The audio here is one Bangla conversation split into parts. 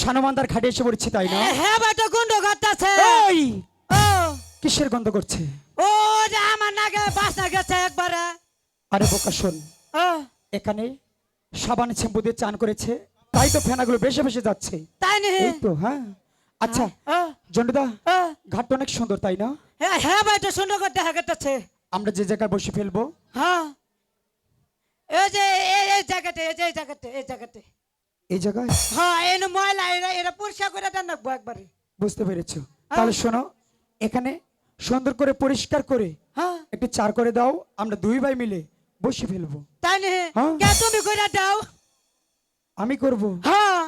সানমান্দার ঘাটে এসে পড়ছি তাই না? হ্যাঁ বেটা গুন্ড করতেছে। এই! ও। কিসের গন্ধ করছে? ও যে আমার নাকে গেছে একবারে। আরে বোকা শোন। এখানে সাবান শ্যাম্পু দিয়ে চান করেছে তাই তো ফেনাগুলো বেশি বেশি যাচ্ছে। তাই নি? এই তো হ্যাঁ। আচ্ছা জন্ডুদা ঘাটটা অনেক সুন্দর তাই না? হ্যাঁ হ্যাঁ বেটা সুন্দর করতে হ্যাঁ করতেছে। আমরা যে জায়গায় বসে ফেলব। হ্যাঁ। এই যে এই এই জায়গাতে এই যে এই জায়গাতে এই জায়গাতে। এই জায়গায়? হ্যাঁ এনে ময়লা এরা এরা পরিষ্কার করে দেন রাখব একবারে। বুঝতে পেরেছ? তাহলে শোনো এখানে সুন্দর করে পরিষ্কার করে হ্যাঁ। একটু চার করে দাও আমরা দুই ভাই মিলে বসে ফেলব। তাই নি হ্যাঁ। কে তুমি করে দাও? আমি করব? হ্যাঁ।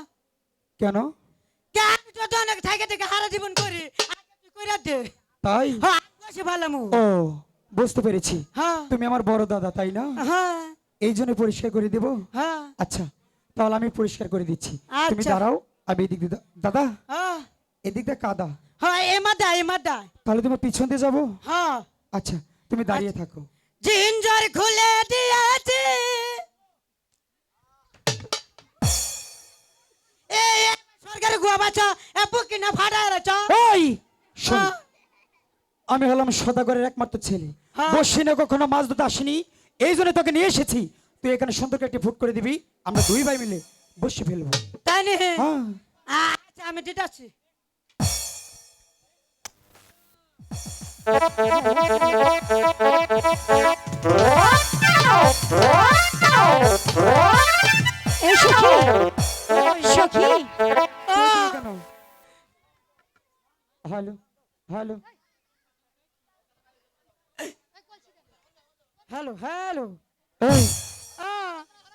কেন? কে? আমি তো অনেক থাকে থেকে হারা জীবন করি। দে। তাই? হ্যাঁ বসে ভালো মু ও বুঝতে পেরেছি। হ্যাঁ। তুমি আমার বড় দাদা তাই না? হ্যাঁ। এই জন্য পরিষ্কার করে দেব? হ্যাঁ। আচ্ছা তাহলে আমি পরিষ্কার করে দিচ্ছি। তুমি আচ্ছা। দাঁড়াও আমি এদিক দিয়ে দাদা হ্যাঁ এদিক দিয়ে কাদা। হ্যাঁ এমা দা এমা দা তাহলে তোমার পিছন দিয়ে যাব? হ্যাঁ। আচ্ছা তুমি দাঁড়িয়ে থাকো। জিঞ্জার খুলে দিয়েছি। সরকারি গুয়া বাচ্চা এ বুকি না ফাটা রেছ শোন হ্যাঁ। আমি হলাম সদাগরের একমাত্র ছেলে। হ্যাঁ। বসি না কখনো মাছ ধরতে আসিনি এই জন্য তোকে নিয়ে এসেছি। তুই এখানে সুন্দর করে একটি ফুট করে দিবি আমরা দুই ভাই মিলে বসে ফেলব। তাই নি? হ্যাঁ। আচ্ছা আমি দিতাছি। এই সখী সখী। Hello hello. Hello hello.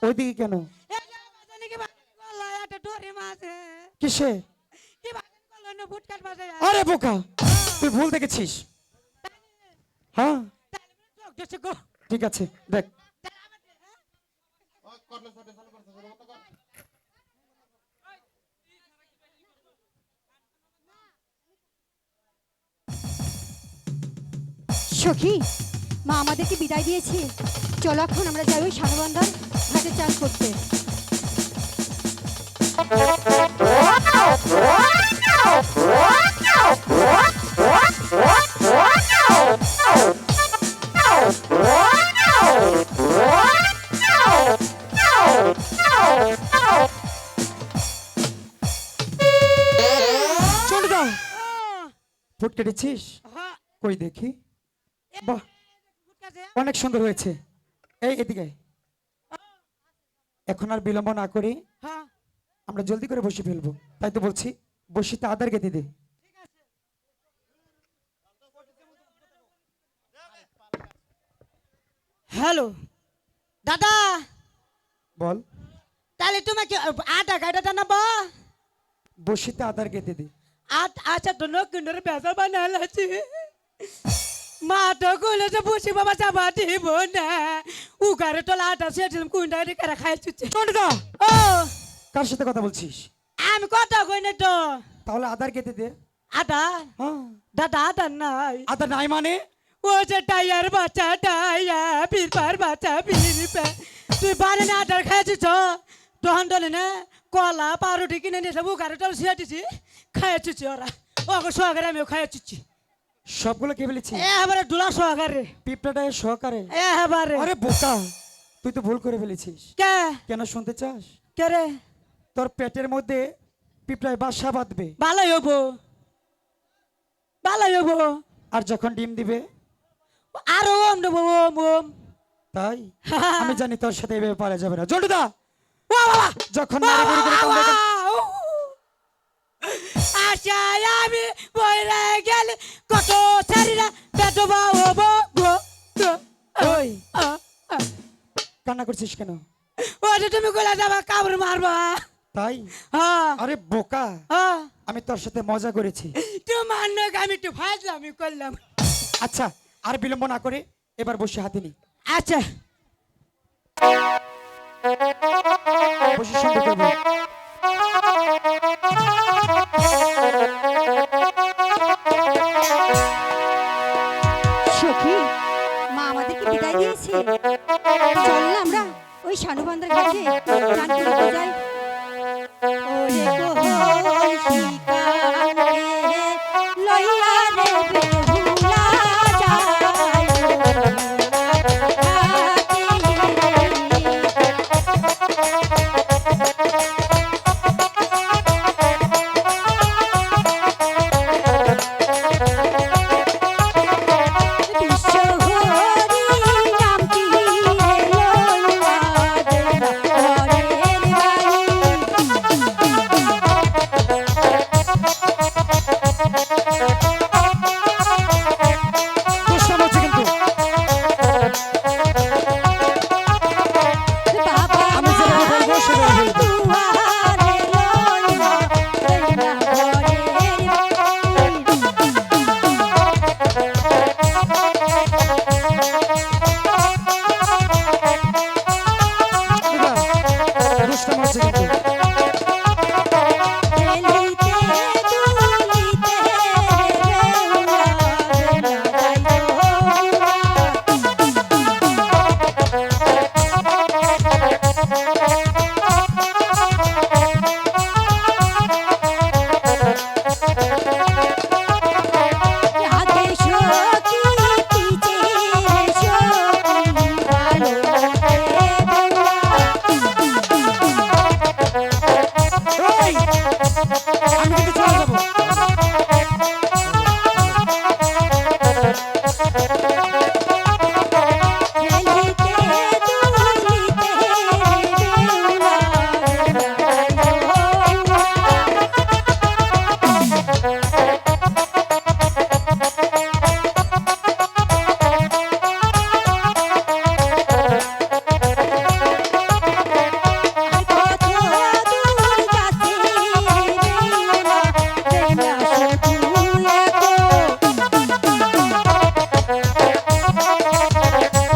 ওইদিকে কেন। কিসে? আরে বোকা! তুই ভুল দেখেছিস। হ্যাঁ? ঠিক আছে দেখ। সখী! মা আমাদেরকে বিদায় দিয়েছে। চলো এখন আমরা যাই ওই সানুবান্ধার ঘাটে চাষ করতে। ফুট কেটেছিস হ্যাঁ। কই দেখি? বাহ। অনেক সুন্দর হয়েছে। এই এদিকে। এখন আর বিলম্ব না করে। হ্যাঁ। আমরা জলদি করে বসে ফেলব। তাই তো বলছি বসিতে আদার গেঁথে দে। হ্যালো দাদা। বল। তাহলে তোমাকে আটা গাড়িটা নেব? বসিতে আদার গেঁথে দে। আচ্ছা তো নকুনের বেসা বানালাছি। মা তো কইলে বসে বাবা চাবা দিব না। উগারে তোলা আটা সেটিলাম কুইন্টা রেখে খাইছি চলে যা ও। কার সাথে কথা বলছিস? আমি কথা কই না তো। তাহলে আদার গেঁথে দে আটা হ্যাঁ। দাদা আটা নাই। আদার নাই মানে? ও যে টায়ার বাচ্চা টায়া বীরপার বাচ্চা বীরপে তুই বারে না আটার খাইছিস তখন দলে না? কলা পাউরুটি কিনে নিয়ে সব উগারে তোল সেটিছি খাইছিস ওরা। ওকে সহকারে আমিও খাইছিছি সবগুলো কে ফেলেছি? এবারে ডুলা সহকারে। পিঁপড়াটা এর সহকারে। এবারে। আরে বোকা তুই তো ভুল করে ফেলেছিস। কে? কেন শুনতে চাস? কে রে? তোর পেটের মধ্যে পিঁপড়ায় বাসা বাঁধবে। ভালোই হব। ভালোই হব। আর যখন ডিম দিবে? আর ওম দেবো ওম ওম। তাই? আমি জানি তোর সাথে এভাবে পারা যাবে না। জন্টুদা! যখন আচ্ছা আমি বইরে করছিস কেন? তুমি গোলা যাবা কাবড় মারবা তাই? হ্যাঁ। আরে বোকা। হ্যাঁ। আমি তোর সাথে মজা করেছি। তোমার আমি একটু ফাজলামি করলাম। আচ্ছা আর বিলম্ব না করে এবার বসে হাতে নি। আচ্ছা। বসে সঙ্গে করব। সখী গিয়েছি চললাম আমরা ওই শানুবান্দার কাছে ও রে